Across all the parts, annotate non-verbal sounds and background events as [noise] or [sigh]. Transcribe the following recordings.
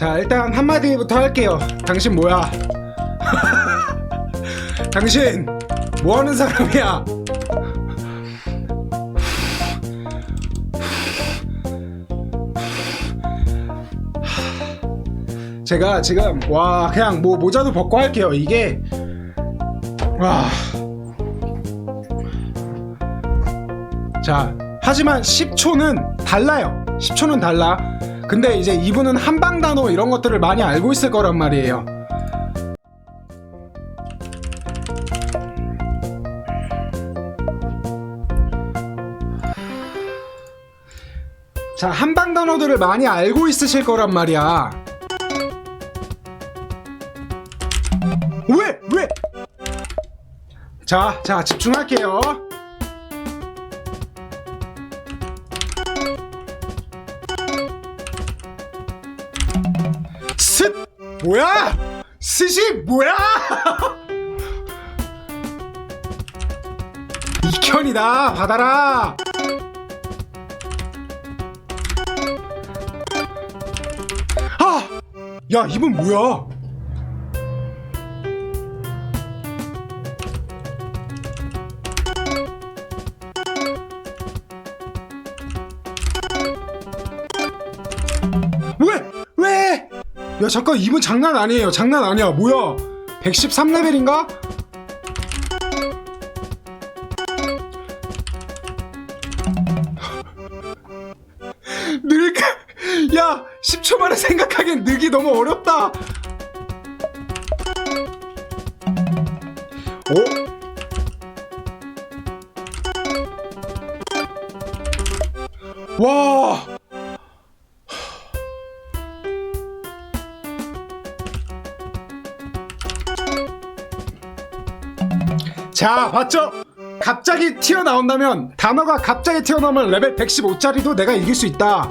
자 일단 한마디부터 할게요 당신 뭐야 [laughs] 당신 뭐하는 사람이야 제가 지금 와 그냥 뭐 모자도 벗고 할게요 이게 와. 자, 하지만 10초는 달라요. 10초는 달라. 근데 이제 이분은 한방 단어 이런 것들을 많이 알고 있을 거란 말이에요. 자, 한방 단어들을 많이 알고 있으실 거란 말이야. 왜? 왜? 자, 자, 집중할게요. 뭐야? 스시 뭐야? 이현이다 받아라 아! 야 이분 뭐야 잠깐 이분 장난 아니에요. 장난 아니야. 뭐야? 113레벨인가? 늙... [laughs] 야 10초 만에 생각하기엔 늙이 너무 어렵다. 어? 와 자, 봤죠? 갑자기 튀어나온다면 단어가 갑자기 튀어나오면 레벨 115짜리도 내가 이길 수 있다.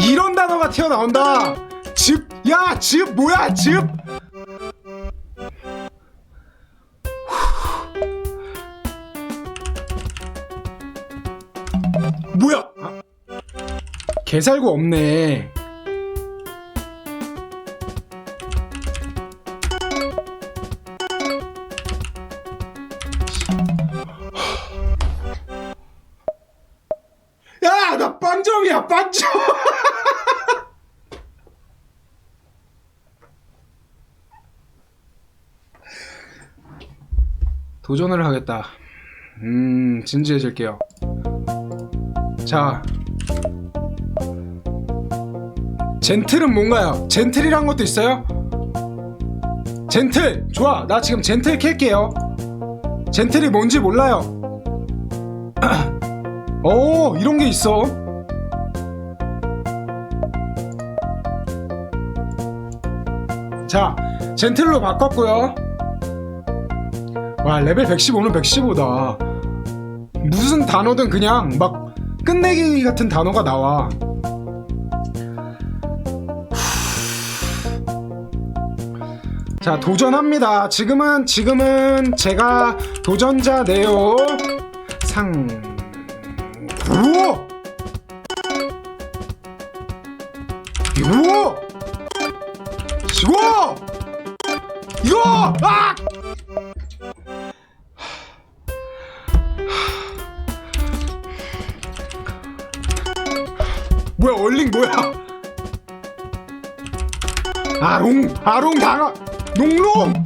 이런 단어가 튀어나온다. 즙, 야, 즙 뭐야, 즙? 뭐야? 아, 개살구 없네. 빵점. [laughs] 도전을 하겠다. 음, 진지해질게요. 자, 젠틀은 뭔가요? 젠틀이란 것도 있어요? 젠틀, 좋아. 나 지금 젠틀 캘게요. 젠틀이 뭔지 몰라요. [clears throat] 오, 이런 게 있어. 자, 젠틀로 바꿨고요. 와, 레벨 115는 115다. 무슨 단어든 그냥 막 끝내기 같은 단어가 나와. 자, 도전합니다. 지금은, 지금은 제가 도전자네요. 상, 우와! 이거! 이거! 아! 뭐야 얼링 뭐야? 아롱 아롱 당아 농롱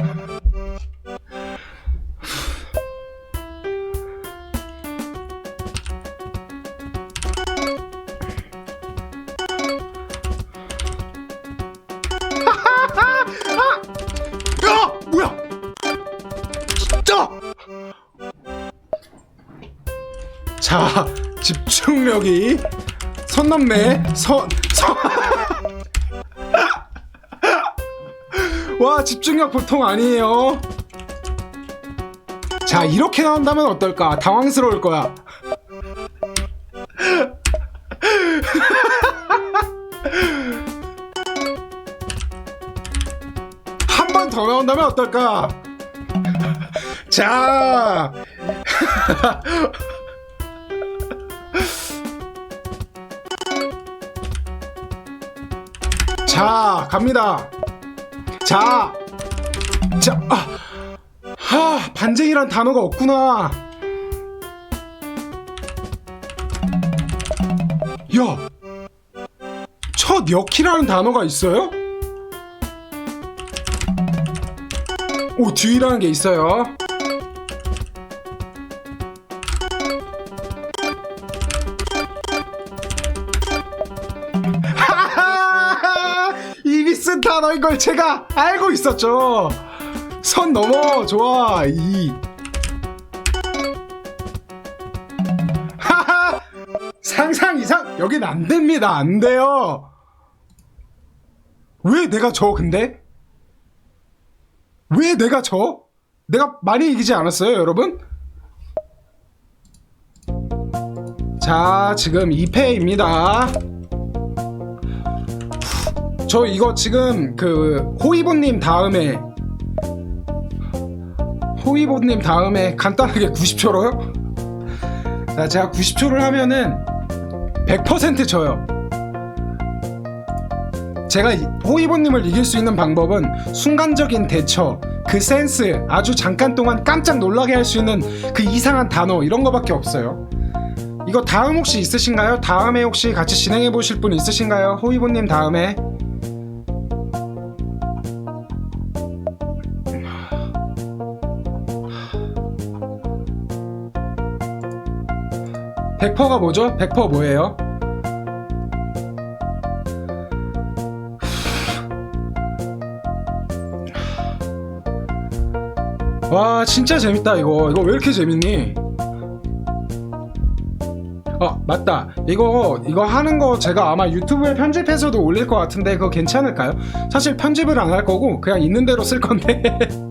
자 집중력이 선 넘네. 선, 선. 와 집중력 보통 아니에요. 자 이렇게 나온다면 어떨까? 당황스러울 거야. 한 번 더 나온다면 어떨까? 자 자, 갑니다. 자, 자, 아, 하, 반쟁이란 단어가 없구나. 야, 첫 역이라는 단어가 있어요? 오, 뒤라는 게 있어요. 단어인 걸 제가 알고 있었죠. 선 넘어 좋아 이. 하하! 상상 이상 여긴 안 됩니다 안 돼요. 왜 내가 져 근데? 왜 내가 져? 내가 많이 이기지 않았어요 여러분? 자 지금 2패입니다. 저 이거 지금 그 호이보님 다음에 호이보님 다음에 간단하게 90초로요? 자 제가 90초를 하면은 100% 져요 제가 이- 호이보님을 이길 수 있는 방법은 순간적인 대처 그 센스 아주 잠깐 동안 깜짝 놀라게 할 수 있는 그 이상한 단어 이런 거밖에 없어요 이거 다음 혹시 있으신가요? 다음에 혹시 같이 진행해 보실 분 있으신가요? 호이보님 다음에 100%가 뭐죠? 100% 뭐예요? 와 진짜 재밌다 이거 이거 왜 이렇게 재밌니? 어 맞다 이거 이거 하는 거 제가 아마 유튜브에 편집해서도 올릴 것 같은데 그거 괜찮을까요? 사실 편집을 안 할 거고 그냥 있는 대로 쓸 건데 [laughs]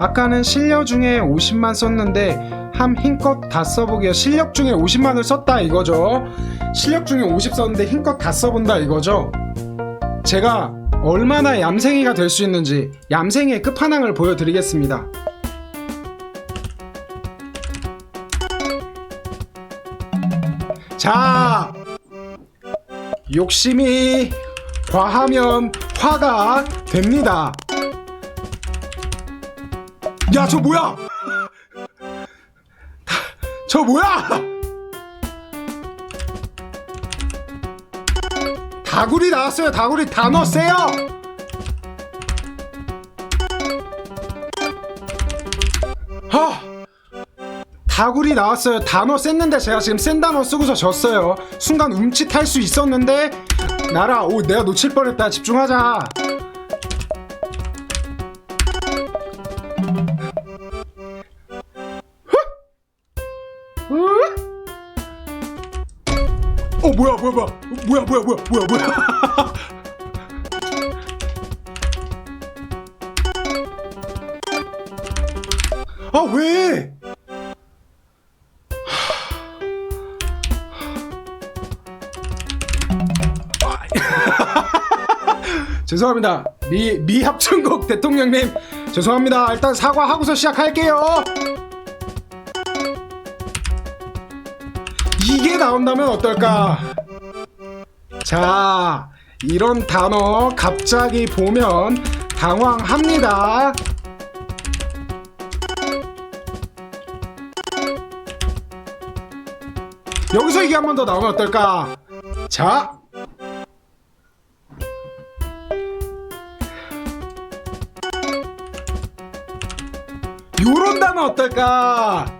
아까는 실력 중에 50만 썼는데 함 힘껏 다 써보기야 실력 중에 50만을 썼다 이거죠. 실력 중에 50 썼는데 힘껏 다 써본다 이거죠. 제가 얼마나 얌생이가 될 수 있는지 얌생이의 끝판왕을 보여드리겠습니다. 자 욕심이 과하면 화가 됩니다 야, 저 뭐야? 저 뭐야? 다구리 나왔어요. 다구리 다 넣었어요. 하. 다구리 나왔어요. 단어 셌는데 제가 지금 센 단어 쓰고서 졌어요. 순간 움찔할 수 있었는데 나라 오 내가 놓칠 뻔했다. 집중하자. 뭐야 뭐야 뭐야 뭐야 뭐야 뭐야 뭐야 [laughs] 아 왜? [laughs] 죄송합니다. 미, 미합천국 대통령님. 죄송합니다. 일단 사과하고서 시작할게요. 이게 나온다면 어떨까? 자, 이런 단어 갑자기 보면 당황합니다. 여기서 이게 한 번 더 나오면 어떨까? 자. 요런 단어 어떨까?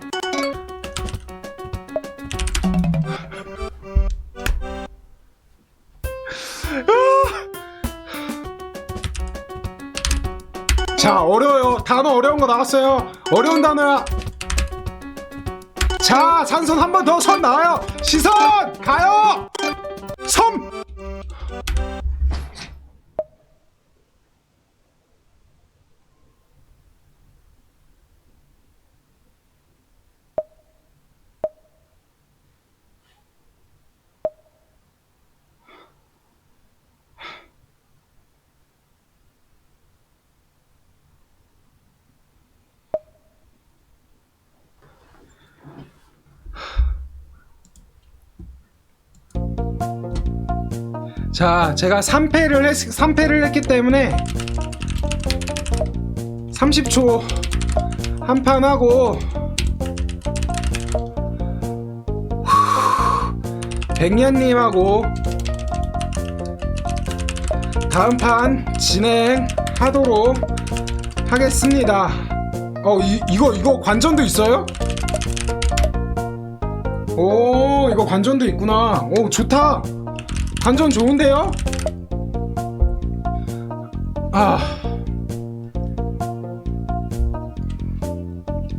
단어 어려운 거 나왔어요. 어려운 단어야. 자 산선 한 번 더 선 나와요. 시선 가요. 섬 자, 제가 3패를 했, 3패를 했기 때문에 30초 한 판 하고 백년님하고 다음 판 진행하도록 하겠습니다. 어, 이, 이거 이거 관전도 있어요? 오, 이거 관전도 있구나. 오, 좋다. 관전 좋은데요? 아.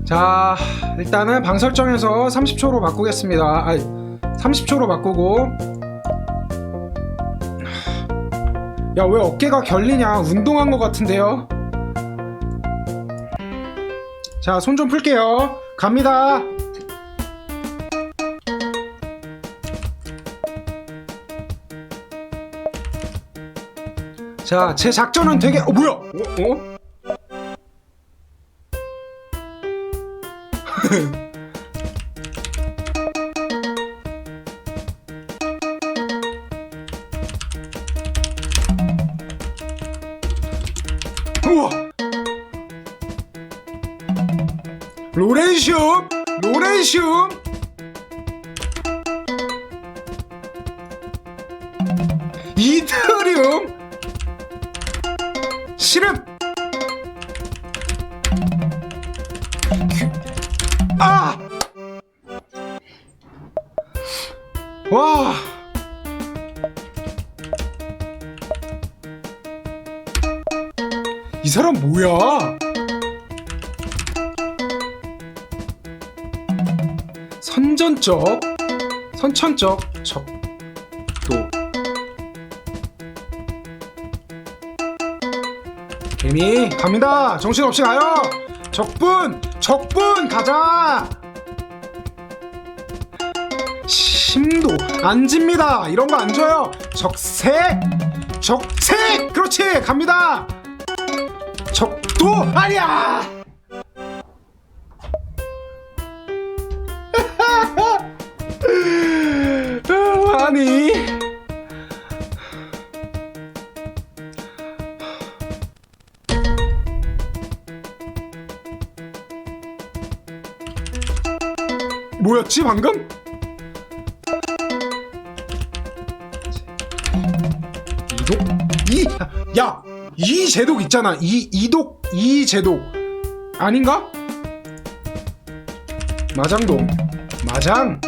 자, 일단은 방 설정에서 30초로 바꾸겠습니다. 아니, 30초로 바꾸고. 야, 왜 어깨가 결리냐? 운동한 것 같은데요? 자, 손 좀 풀게요. 갑니다. 자, 제 작전은 되게 어 뭐야? 어? 어? 우와! 로렌슘! 이트리움! 아! 와! 이 사람 뭐야? 선전적, 선천적, 적도. 개미 갑니다. 정신 없이 가요. 적분, 적분 가자. 심도 안 집니다. 이런 거 안 줘요. 적색, 적색. 그렇지. 갑니다. 적도 아니야. 뭐였지 방금? 이독? 이 야 이 제독 있잖아. 이 이독 이 제독. 아닌가? 마장동 마장.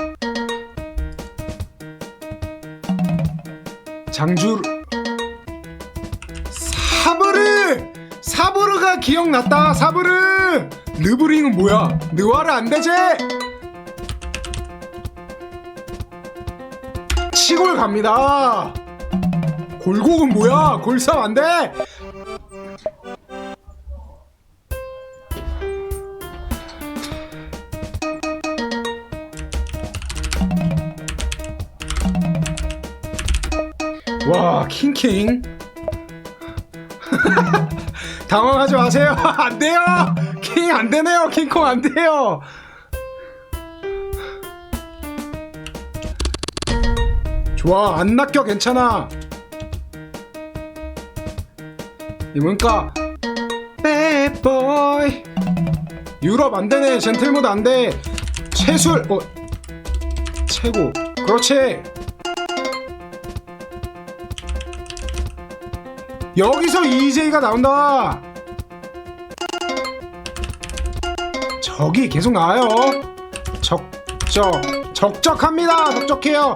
장줄 사브르! 사브르가 기억났다. 사브르! 르브링은 뭐야? 느와르 안 되지 시골 갑니다. 골곡은 뭐야? 골삼 안 돼? 와 킹킹. [laughs] 당황하지 마세요. [laughs] 안 돼요. 킹 안 되네요. 킹콩 안 돼요 좋아. 안 낚여 괜찮아. 이 뭔가 배보이 유럽 안 되네. 젠틀모드 안돼. 채술. 어 최고. 그렇지. 여기서 EJ가 나온다. 적이 계속 나와요. 적적 적적합니다. 적적해요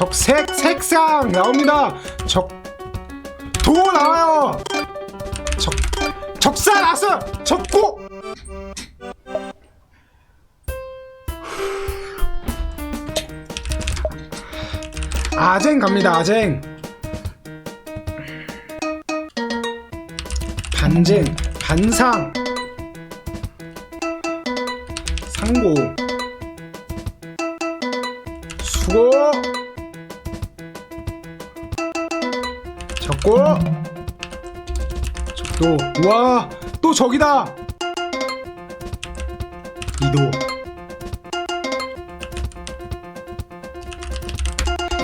적색 색상. 나옵니다. 적도 나와요. 적 적사 나왔어 적고. 아쟁 갑니다 아쟁. 반쟁 반상. 상고 적도 우와 또 적이다 이도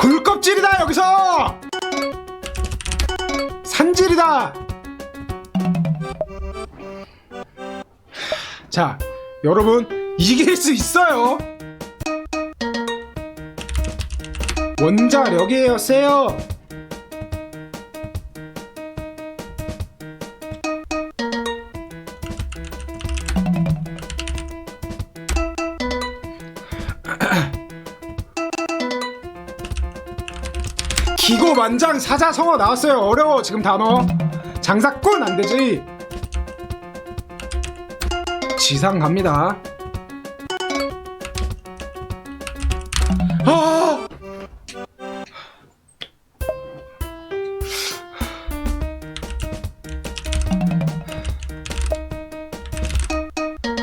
굴껍질이다 여기서 갑니다. 자, 여러분 이길 수 있어요. 원자력이에요, 세요. 기고만장 사자성어 나왔어요. 어려워 지금 단어. 장사꾼 안 되지. 지상 갑니다. 아!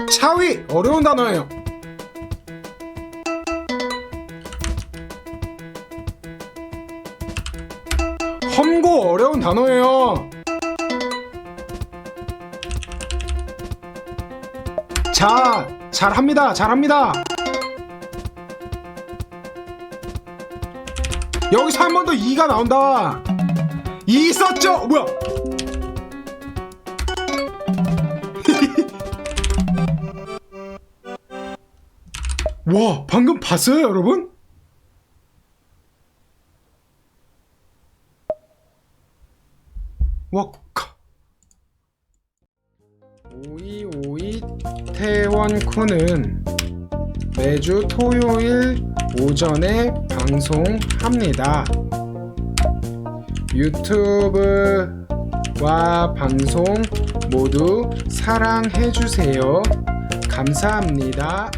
차위 어려운 단어예요. 어려운 단어예요. 자, 잘합니다. 잘합니다. 여기서 한 번 더 2가 나온다. 2 있었죠? 어, 뭐야? [laughs] 와, 방금 봤어요, 여러분? 와, 카. 오이 오이 태원코는 매주 토요일 오전에 방송합니다. 유튜브와 방송 모두 사랑해주세요. 감사합니다.